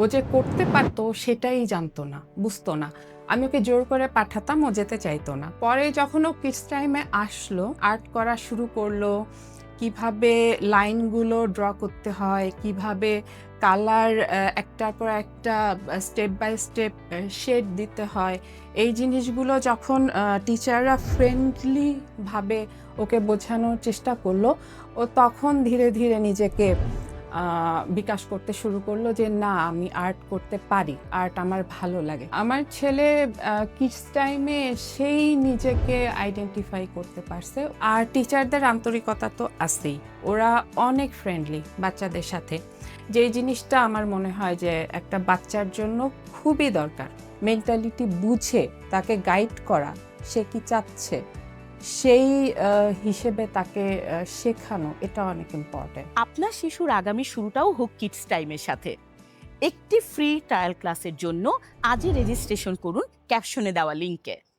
ও যে করতে পারতো সেটাই জানতো না, বুঝতো না। আমি ওকে জোর করে পাঠাতাম, ও যেতে চাইতো না। পরে যখন ও কিডস টাইমে আসলো, আর্ট করা শুরু করল, কীভাবে লাইনগুলো ড্র করতে হয়, কীভাবে কালার একটার পর একটা স্টেপ বাই স্টেপ শেড দিতে হয়, এই জিনিসগুলো যখন টিচাররা ফ্রেন্ডলি ভাবে ওকে বোঝানোর চেষ্টা করল, ও তখন ধীরে ধীরে নিজেকে বিকাশ করতে শুরু করল যে, না, আমি আর্ট করতে পারি। আর্ট আমার ভালো লাগে। আমার ছেলে কিডস টাইমে সেই নিজেকে আইডেন্টিফাই করতে পারছে। আর টিচারদের আন্তরিকতা তো আছেই। ওরা অনেক ফ্রেন্ডলি বাচ্চাদের সাথে। যেই জিনিসটা আমার মনে হয় যে, একটা বাচ্চার জন্য খুবই দরকার। মেন্টালিটি বুঝে, তাকে গাইড করা, সে কি চাচ্ছে? সেই হিসেবে তাকে শেখানো এটা অনেক ইম্পর্টেন্ট আপনার শিশুর আগামী শুরুটাও হোক কিডস টাইমের সাথে। একটি ফ্রি ট্রায়াল ক্লাসের জন্য আজই রেজিস্ট্রেশন করুন ক্যাপশনে দেওয়া লিঙ্কে